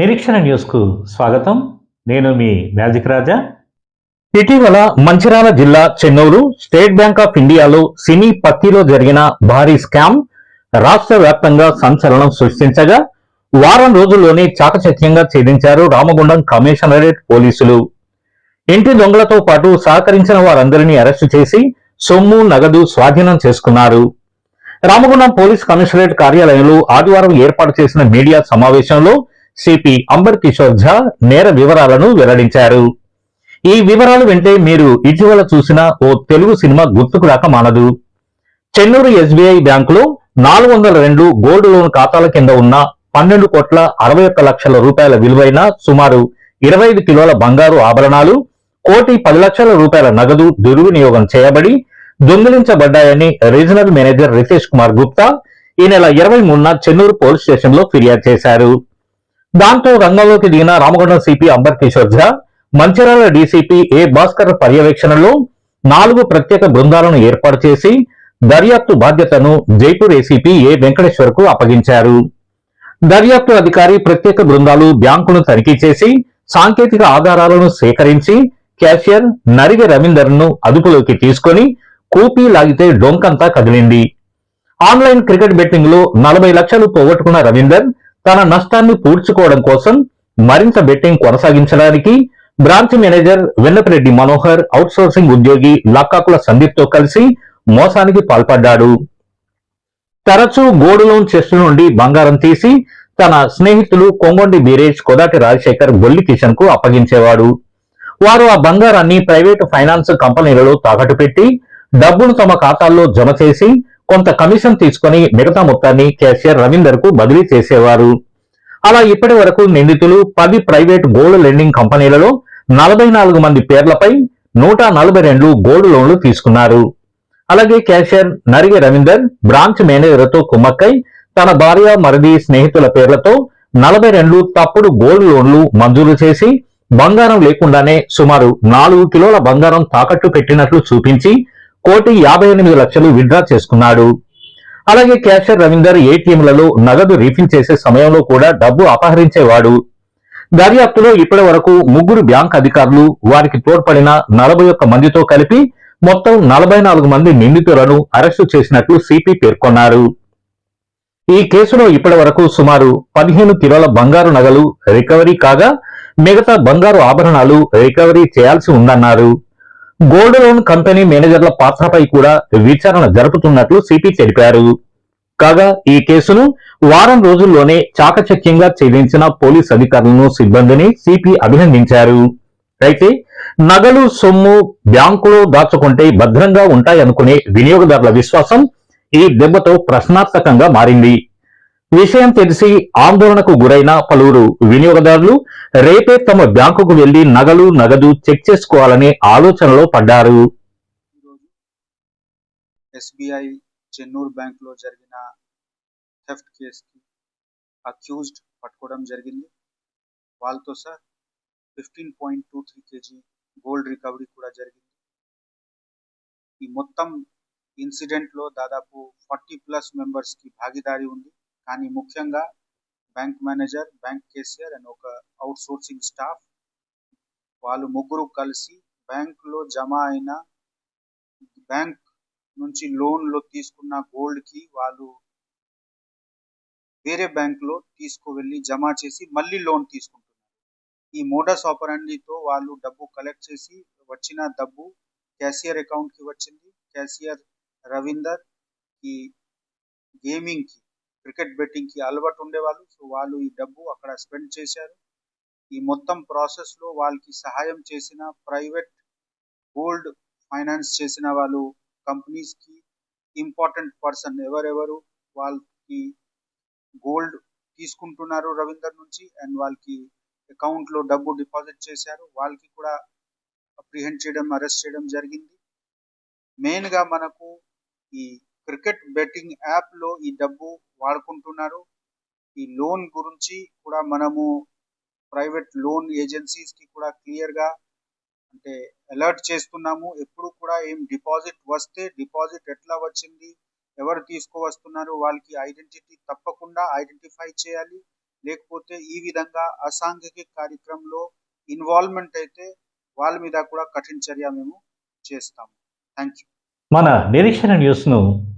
నిరీక్షణ న్యూస్కు స్వాగతం. నేను మీ మ్యాజిక్ రాజా. ఇటీవల మంచిర్యాల జిల్లా చెన్నూరు స్టేట్ బ్యాంక్ ఆఫ్ ఇండియాలో సినీ పత్తిలో జరిగిన భారీ స్కామ్ రాష్ట్ర వ్యాప్తంగా సంచలనం సృష్టించగా వారం రోజుల్లోనే చాకచక్యంగా ఛేదించారు రామగుండం కమిషనరేట్ పోలీసులు. ఇంటి దొంగలతో పాటు సహకరించిన వారందరినీ అరెస్టు చేసి సొమ్ము నగదు స్వాధీనం చేసుకున్నారు. రామగుండం పోలీస్ కమిషనరేట్ కార్యాలయంలో ఆదివారం ఏర్పాటు చేసిన మీడియా సమావేశంలో సిపి అంబర్ కిషోర్ ఝా నేర వివరాలను వెల్లడించారు. ఈ వివరాలు వింటే మీరు ఇటీవల చూసిన ఓ తెలుగు సినిమా గుర్తుకు రాక మానదు. చెన్నూరు ఎస్బీఐ బ్యాంకులో నాలుగు వందల రెండు గోల్డ్ లోన్ ఖాతాల కింద ఉన్న పన్నెండు కోట్ల అరవై ఒక్క లక్షల రూపాయల విలువైన సుమారు ఇరవై ఐదు కిలోల బంగారు ఆభరణాలు కోటి పది లక్షల రూపాయల నగదు దుర్వినియోగం చేయబడి దొంగిలించబడ్డాయని రీజనల్ మేనేజర్ రితేష్ కుమార్ గుప్తా ఈ నెల ఇరవై మూడున చెన్నూరు పోలీస్ స్టేషన్లో ఫిర్యాదు చేశారు. దాంతో రంగంలోకి దిగిన Ramagundam CP Amber Kishore Jha Mancherial DCP A Bhaskar పర్యవేక్షణలో నాలుగు ప్రత్యేక బృందాలను ఏర్పాటు చేసి దర్యాప్తు బాధ్యతను జైపూర్ ఏసీపీ ఏ వెంకటేశ్వర్కు అప్పగించారు. దర్యాప్తు అధికారి ప్రత్యేక బృందాలు బ్యాంకును తనిఖీ చేసి సాంకేతిక ఆధారాలను సేకరించి క్యాషియర్ నరిగ రవీందర్ను అదుపులోకి తీసుకొని కూపీ లాగితే డొంకంతా కదిలింది. ఆన్లైన్ క్రికెట్ బెట్టింగ్లో నలభై లక్షలు పోగొట్టుకున్న రవీందర్ తన నష్టాన్ని పూడ్చుకోవడం కోసం మరింత బెట్టింగ్ కొనసాగించడానికి branch manager Vennapareddy Manohar outsourcing ఉద్యోగి లక్కాకుల సందీప్తో కలిసి మోసానికి పాల్పడ్డాడు. తరచూ గోడులోన్ చెస్ట్ నుండి బంగారం తీసి తన స్నేహితులు కొంగొండి బీరేజ్ కొదాటి రాజశేఖర్ గొల్లి కిషన్కు అప్పగించేవాడు. వారు ఆ బంగారాన్ని ప్రైవేటు ఫైనాన్స్ కంపెనీలలో తాకట్టు పెట్టి డబ్బును తమ ఖాతాల్లో జమ చేసి కొంత కమిషన్ తీసుకొని మిగతా మొత్తాన్ని క్యాషియర్ రవీందర్కు బదిలీ చేసేవారు. అలా ఇప్పటి వరకు నిందితులు పది ప్రైవేట్ గోల్డ్ లెండింగ్ కంపెనీలలో నలభై నాలుగు మంది పేర్లపై నూట నలభై రెండు గోల్డ్ లోన్లు తీసుకున్నారు. అలాగే క్యాషియర్ నరిగి రవీందర్ బ్రాంచ్ మేనేజర్తో కుమ్మక్కై తన భార్య మరిది స్నేహితుల పేర్లతో నలభై రెండు తప్పుడు గోల్డ్ లోన్లు మంజూరు చేసి బంగారం లేకుండానే సుమారు నాలుగు కిలోల బంగారం తాకట్టు పెట్టినట్లు చూపించి కోటి యాభై ఎనిమిది లక్షలు విడ్డ్రా చేసుకున్నాడు. అలాగే క్యాషర్ రవీందర్ ఏటీఎంలలో నగదు రీఫిల్ చేసే సమయంలో కూడా డబ్బు అపహరించేవాడు. దర్యాప్తులో ఇప్పటి వరకు ముగ్గురు బ్యాంక్ అధికారులు వారికి తోడ్పడిన నలభై ఒక్క మందితో కలిపి మొత్తం నలభై నాలుగు మంది నిందితులను అరెస్టు చేసినట్లు సిపి పేర్కొన్నారు. ఈ కేసులో ఇప్పటి వరకు సుమారు పదిహేను కిలోల బంగారు నగలు రికవరీ కాగా మిగతా బంగారు ఆభరణాలు రికవరీ చేయాల్సి ఉందన్నారు. గోల్డ్ లోన్ కంపెనీ మేనేజర్ల పాత్రపై కూడా విచారణ జరుపుతున్నట్లు సిపి తెలిపారు. కాగా ఈ కేసును వారం రోజుల్లోనే చాకచక్యంగా ఛేదించిన పోలీస్ అధికారులను సిబ్బందిని సిపి అభినందించారు. అయితే నగలు సొమ్ము బ్యాంకులో దాచుకుంటే భద్రంగా ఉంటాయనుకునే వినియోగదారుల విశ్వాసం ఈ దెబ్బతో ప్రశ్నార్థకంగా మారింది. విషయం తెలిసి ఆందోళనకు గురైన పలువురు వినియోగదారులు రేపే తమ బ్యాంకుకు వెళ్ళి నగలు నగదు చెక్ చేసుకోవాలనే ఆలోచనలో పడ్డారు. ఎస్బీఐ చెన్నూరు బ్యాంక్లో జరిగిన థెఫ్ట్ కేసుకి అక్యూజ్డ్ పట్టుకోవడం జరిగింది. వాళ్ళతో sir fifteen point two three KG gold recovery కూడా జరిగింది. ఈ మొత్తం ఇన్సిడెంట్లో దాదాపు ఫార్టీ ప్లస్ మెంబర్స్కి భాగీదారి ఉంది. కానీ ముఖ్యంగా bank manager bank cashier and ఒక అవుట్ సోర్సింగ్ స్టాఫ్ వాళ్ళు ముగ్గురు కలిసి బ్యాంకులో జమ అయిన బ్యాంక్ నుంచి లోన్లో తీసుకున్న గోల్డ్కి వాళ్ళు వేరే బ్యాంకులో తీసుకువెళ్ళి జమ చేసి మళ్ళీ లోన్ తీసుకుంటున్నారు. ఈ మోడస్ ఆపరాండితో వాళ్ళు డబ్బు కలెక్ట్ చేసి వచ్చిన డబ్బు క్యాషియర్ అకౌంట్కి వచ్చింది. క్యాషియర్ రవీందర్ ఈ గేమింగ్కి క్రికెట్ బెట్టింగ్కి అలవాటు ఉండేవాళ్ళు. సో వాళ్ళు ఈ డబ్బు అక్కడ స్పెండ్ చేశారు. ఈ మొత్తం ప్రాసెస్లో వాళ్ళకి సహాయం చేసిన ప్రైవేట్ గోల్డ్ ఫైనాన్స్ చేసిన వాళ్ళు కంపెనీస్కి ఇంపార్టెంట్ పర్సన్ ఎవరెవరు వాళ్ళకి గోల్డ్ తీసుకుంటున్నారు రవీందర్ నుంచి అండ్ వాళ్ళకి అకౌంట్లో డబ్బు డిపాజిట్ చేశారు. వాళ్ళకి కూడా అప్రిహెండ్ చేయడం అరెస్ట్ చేయడం జరిగింది. మెయిన్గా మనకు ఈ క్రికెట్ బెట్టింగ్ యాప్లో ఈ డబ్బు వాడుకుంటున్నారు. ఈ లోన్ గురించి కూడా మనము ప్రైవేట్ లోన్ ఏజెన్సీస్కి కూడా క్లియర్గా అంటే అలర్ట్ చేస్తున్నాము. ఎప్పుడు కూడా ఏం డిపాజిట్ వస్తే డిపాజిట్ ఎట్లా వచ్చింది ఎవరు తీసుకువస్తున్నారు వాళ్ళకి ఐడెంటిటీ తప్పకుండా ఐడెంటిఫై చేయాలి. లేకపోతే ఈ విధంగా అసాంఘిక కార్యక్రమంలో ఇన్వాల్వ్మెంట్ అయితే వాళ్ళ మీద కూడా కఠిన చర్య మేము చేస్తాము. థ్యాంక్ యూ మన నిరీక్షణ న్యూస్ను